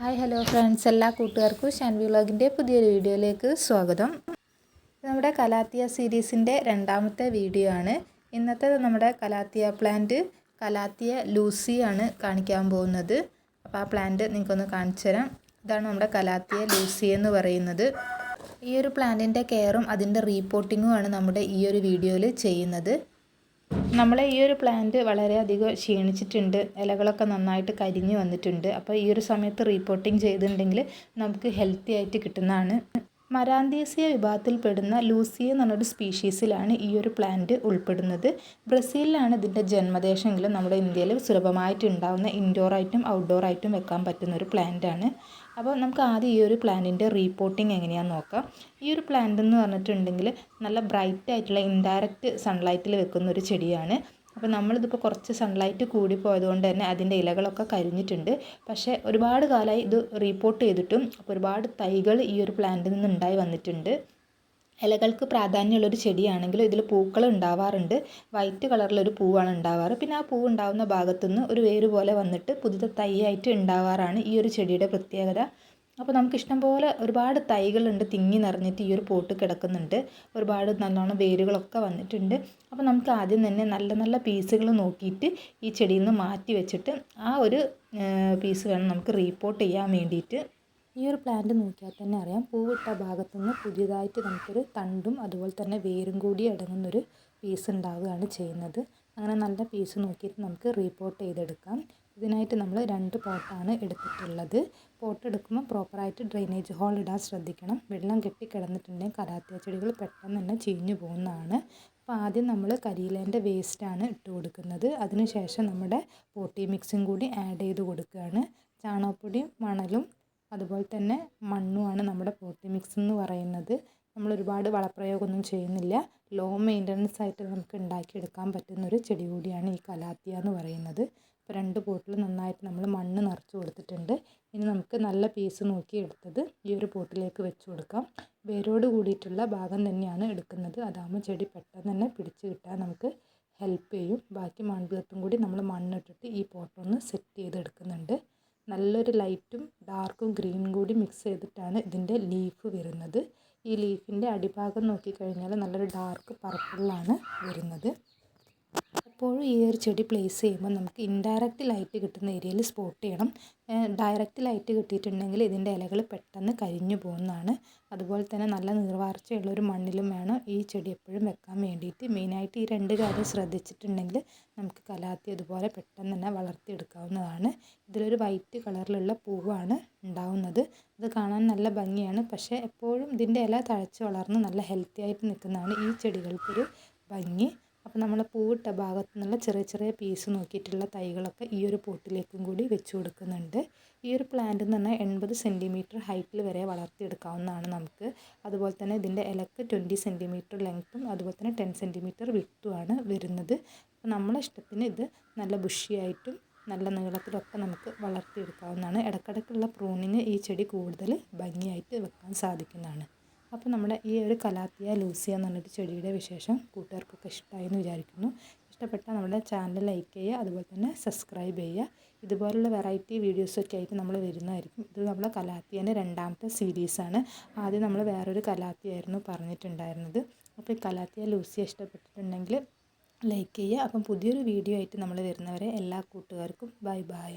Hi hello friends എല്ലാ കൂട്ടുകാർക്കും ഷാൻവി വ്ളോഗിന്റെ പുതിയൊരു വീഡിയോയിലേക്ക് സ്വാഗതം. നമ്മുടെ കലാത്തിയ സീരീസിന്റെ രണ്ടാമത്തെ വീഡിയോ ആണ്. ഇന്നത്തെ നമ്മുടെ കലാത്തിയ പ്ലാന്റ് കലാത്തിയ ലൂസി ആണ് കാണിക്കാൻ പോകുന്നത്. അപ്പോൾ ആ പ്ലാന്റ് നിങ്ങൾക്കൊന്ന് കാണിച്ചു തരാം. ഇതാണ് നമ്മുടെ കലാത്തിയ ലൂസി എന്ന് പറയുന്നത്. ഈ ഒരു പ്ലാന്റിന്റെ കെയറും അതിന്റെ റീപോർട്ടിങ്ങുമാണ് നമ്മുടെ ഈ ഒരു വീഡിയോയിൽ ചെയ്യുന്നത്. നമ്മളെ ഈ ഒരു പ്ലാന്റ് വളരെയധികം ക്ഷീണിച്ചിട്ടുണ്ട്. ഇലകളൊക്കെ നന്നായിട്ട് കരിഞ്ഞു വന്നിട്ടുണ്ട്. അപ്പോൾ ഈ ഒരു സമയത്ത് റീപോർട്ടിങ് ചെയ്തിട്ടുണ്ടെങ്കിൽ നമുക്ക് ഹെൽത്തി ആയിട്ട് കിട്ടുന്നതാണ്. മരാന്തീസിയ വിഭാഗത്തിൽപ്പെടുന്ന ലൂസിയ എന്ന് പറഞ്ഞൊരു സ്പീഷീസിലാണ് ഈ ഒരു പ്ലാന്റ് ഉൾപ്പെടുന്നത്. ബ്രസീലിലാണ് ഇതിന്റെ ജന്മദേശമെങ്കിലും നമ്മുടെ ഇന്ത്യയിൽ സുലഭമായിട്ട് ഉണ്ടാകുന്ന ഔട്ട്ഡോർ ആയിട്ടും വെക്കാൻ പറ്റുന്ന ഒരു പ്ലാന്റാണ് അപ്പോൾ നമുക്ക് ആദ്യം ഈ ഒരു പ്ലാന്റിന്റെ റീപോർട്ടിങ് എങ്ങനെയാണെന്ന് നോക്കാം. ഈ ഒരു പ്ലാന്റ് എന്ന് പറഞ്ഞിട്ടുണ്ടെങ്കിൽ നല്ല ബ്രൈറ്റ് ആയിട്ടുള്ള ഇൻഡയറക്റ്റ് സൺലൈറ്റിൽ വെക്കുന്ന ഒരു ചെടിയാണ്. അപ്പോൾ നമ്മളിതിപ്പോൾ കുറച്ച് സൺലൈറ്റ് കൂടി പോയതുകൊണ്ട് തന്നെ അതിന്റെ ഇലകളൊക്കെ കരിഞ്ഞിട്ടുണ്ട്. പക്ഷേ ഒരുപാട് കാലമായി ഇത് റീപ്പോർട്ട് ചെയ്തിട്ടും അപ്പോൾ ഒരുപാട് തൈകൾ ഈ ഒരു പ്ലാന്റിൽ നിന്ന് ഉണ്ടായി വന്നിട്ടുണ്ട്. ഇലകൾക്ക് പ്രാധാന്യമുള്ളൊരു ചെടിയാണെങ്കിലും ഇതിൽ പൂക്കൾ ഉണ്ടാവാറുണ്ട്. വൈറ്റ് കളറിലൊരു പൂവാണ് ഉണ്ടാവാറ്. പിന്നെ ആ പൂ ഉണ്ടാവുന്ന ഭാഗത്തുനിന്ന് ഒരു വേര് പോലെ വന്നിട്ട് പുതിയ തൈയായിട്ട് ഉണ്ടാവാറാണ് ഈ ഒരു ചെടിയുടെ പ്രത്യേകത. അപ്പോൾ നമുക്ക് ഇഷ്ടം പോലെ ഒരുപാട് തൈകളുണ്ട് തിങ്ങി നിറഞ്ഞിട്ട് ഈ ഒരു പോട്ട് കിടക്കുന്നുണ്ട്. ഒരുപാട് നല്ലോണം വേരുകളൊക്കെ വന്നിട്ടുണ്ട്. അപ്പോൾ നമുക്ക് ആദ്യം തന്നെ നല്ല നല്ല പീസുകൾ നോക്കിയിട്ട് ഈ ചെടിയിൽ നിന്ന് മാറ്റി വെച്ചിട്ട് ആ ഒരു പീസ് വേണം നമുക്ക് റീപോർട്ട് ചെയ്യാൻ വേണ്ടിയിട്ട്. ഈ ഒരു പ്ലാന്റ് നോക്കിയാൽ തന്നെ അറിയാം. പൂവിട്ട ഭാഗത്തുനിന്ന് പുതിയതായിട്ട് നമുക്കൊരു തണ്ടും അതുപോലെ തന്നെ വേരും കൂടി അടങ്ങുന്നൊരു പീസ് ഉണ്ടാവുകയാണ് ചെയ്യുന്നത്. അങ്ങനെ നല്ല പീസ് നോക്കിയിട്ട് നമുക്ക് റീപോർട്ട് ചെയ്തെടുക്കാം. ഇതിനായിട്ട് നമ്മൾ രണ്ട് പോട്ടാണ് എടുത്തിട്ടുള്ളത്. പോട്ട് എടുക്കുമ്പോൾ പ്രോപ്പറായിട്ട് ഡ്രെയിനേജ് ഹോൾ ഇടാൻ ശ്രദ്ധിക്കണം. വെള്ളം കെട്ടിക്കിടന്നിട്ടുണ്ടെങ്കിൽ കലാത്തിയ ചെടികൾ പെട്ടെന്ന് തന്നെ ചീഞ്ഞു പോകുന്നതാണ്. അപ്പോൾ ആദ്യം നമ്മൾ കരിയിലേന്റെ വേസ്റ്റാണ് ഇട്ട് കൊടുക്കുന്നത്. അതിനുശേഷം നമ്മുടെ പോട്ടി മിക്സും കൂടി ആഡ് ചെയ്ത് കൊടുക്കുകയാണ്. ചാണകപ്പൊടിയും മണലും അതുപോലെ തന്നെ മണ്ണുമാണ് നമ്മുടെ പോട്ടി മിക്സ് എന്ന് പറയുന്നത്. നമ്മൾ ഒരുപാട് വളപ്രയോഗമൊന്നും ചെയ്യുന്നില്ല. ലോ മെയിന്റനൻസ് ആയിട്ട് നമുക്ക് ഉണ്ടാക്കിയെടുക്കാൻ പറ്റുന്ന ഒരു ചെടി കൂടിയാണ് ഈ കലാത്തിയ എന്ന് പറയുന്നത്. ഇപ്പോൾ രണ്ട് പോട്ടിൽ നന്നായിട്ട് നമ്മൾ മണ്ണ് നിറച്ച് കൊടുത്തിട്ടുണ്ട്. ഇനി നമുക്ക് നല്ല പീസ് നോക്കി എടുത്തത് ഈ ഒരു പോട്ടിലേക്ക് വെച്ച് കൊടുക്കാം. വേരോട് കൂടിയിട്ടുള്ള ഭാഗം തന്നെയാണ് എടുക്കുന്നത്. അതാകുമ്പോൾ ചെടി പെട്ടെന്ന് തന്നെ പിടിച്ച് കിട്ടാൻ നമുക്ക് ഹെൽപ്പ് ചെയ്യും. ബാക്കി മൺപീർത്തും കൂടി നമ്മൾ മണ്ണിട്ടിട്ട് ഈ പോട്ടൊന്ന് സെറ്റ് ചെയ്തെടുക്കുന്നുണ്ട്. നല്ലൊരു ലൈറ്റും ഡാർക്കും ഗ്രീനും കൂടി മിക്സ് ചെയ്തിട്ടാണ് ഇതിന്റെ ലീഫ് വരുന്നത്. ഈ ലീഫിന്റെ അടിഭാഗം നോക്കിക്കഴിഞ്ഞാൽ നല്ലൊരു ഡാർക്ക് പർപ്പിളാണ് വരുന്നത്. എപ്പോഴും ഈ ഒരു ചെടി പ്ലേസ് ചെയ്യുമ്പോൾ നമുക്ക് ഇൻഡയറക്റ്റ് ലൈറ്റ് കിട്ടുന്ന ഏരിയയിൽ സ്പോട്ട് ചെയ്യണം. ഡയറക്റ്റ് ലൈറ്റ് കിട്ടിയിട്ടുണ്ടെങ്കിൽ ഇതിന്റെ ഇലകൾ പെട്ടെന്ന് കരിഞ്ഞു പോകുന്നതാണ്. അതുപോലെ തന്നെ നല്ല നീർവാർച്ചയുള്ള ഒരു മണ്ണിലും വേണം ഈ ചെടി എപ്പോഴും വെക്കാൻ വേണ്ടിയിട്ട്. മെയിനായിട്ട് ഈ രണ്ട് കാര്യം ശ്രദ്ധിച്ചിട്ടുണ്ടെങ്കിൽ നമുക്ക് കലാത്തി അതുപോലെ പെട്ടെന്ന് തന്നെ വളർത്തിയെടുക്കാവുന്നതാണ്. ഇതിലൊരു വൈറ്റ് കളറിലുള്ള പൂവാണ് ഉണ്ടാവുന്നത്. അത് കാണാൻ നല്ല ഭംഗിയാണ്. പക്ഷേ എപ്പോഴും ഇതിന്റെ ഇല തഴച്ച് വളർന്ന് നല്ല ഹെൽത്തി ആയിട്ട് നിൽക്കുന്നതാണ് ഈ ചെടികൾക്കൊരു ഭംഗി. അപ്പോൾ നമ്മൾ പൂവിട്ട ഭാഗത്തു നിന്നുള്ള ചെറിയ ചെറിയ പീസ് നോക്കിയിട്ടുള്ള തൈകളൊക്കെ ഈ ഒരു പോട്ടിലേക്കും കൂടി വെച്ച് കൊടുക്കുന്നുണ്ട്. ഈ ഒരു പ്ലാന്റ് എന്ന് പറഞ്ഞാൽ എൺപത് സെന്റിമീറ്റർ ഹൈറ്റിൽ വരെ വളർത്തിയെടുക്കാവുന്നതാണ് നമുക്ക്. അതുപോലെ തന്നെ ഇതിന്റെ ഇലക്ക് ട്വന്റി സെന്റിമീറ്റർ ലെങ്ത്തും അതുപോലെ തന്നെ ടെൻ സെന്റിമീറ്റർ വിട്ടുമാണ് വരുന്നത്. അപ്പോൾ നമ്മളെ ഇഷ്ടത്തിന് ഇത് നല്ല ബുഷിയായിട്ടും നല്ല നീളത്തിലൊക്കെ നമുക്ക് വളർത്തിയെടുക്കാവുന്നതാണ്. ഇടക്കിടക്കുള്ള പ്രൂണിങ് ഈ ചെടി കൂടുതൽ ഭംഗിയായിട്ട് വെക്കാൻ സാധിക്കുന്നതാണ്. അപ്പോൾ നമ്മുടെ ഈ ഒരു കലാത്തിയ ലൂസിയ എന്ന് പറഞ്ഞൊരു ചെടിയുടെ വിശേഷം കൂട്ടുകാർക്കൊക്കെ ഇഷ്ടമായി എന്ന് വിചാരിക്കുന്നു. ഇഷ്ടപ്പെട്ടാൽ നമ്മുടെ ചാനൽ ലൈക്ക് ചെയ്യുക അതുപോലെ തന്നെ സബ്സ്ക്രൈബ് ചെയ്യുക. ഇതുപോലുള്ള വെറൈറ്റി വീഡിയോസൊക്കെ ആയിട്ട് നമ്മൾ വരുന്നതായിരിക്കും. ഇത് നമ്മളെ കലാത്തിയേന്റെ രണ്ടാമത്തെ സീരീസാണ് ആദ്യം നമ്മൾ വേറൊരു കലാത്തിയായിരുന്നു പറഞ്ഞിട്ടുണ്ടായിരുന്നത്. അപ്പോൾ ഈ കലാത്തിയ ലൂസിയ ഇഷ്ടപ്പെട്ടിട്ടുണ്ടെങ്കിൽ ലൈക്ക് ചെയ്യുക. അപ്പം പുതിയൊരു വീഡിയോ ആയിട്ട് നമ്മൾ വരുന്നവരെ എല്ലാ കൂട്ടുകാർക്കും ബൈ ബൈ.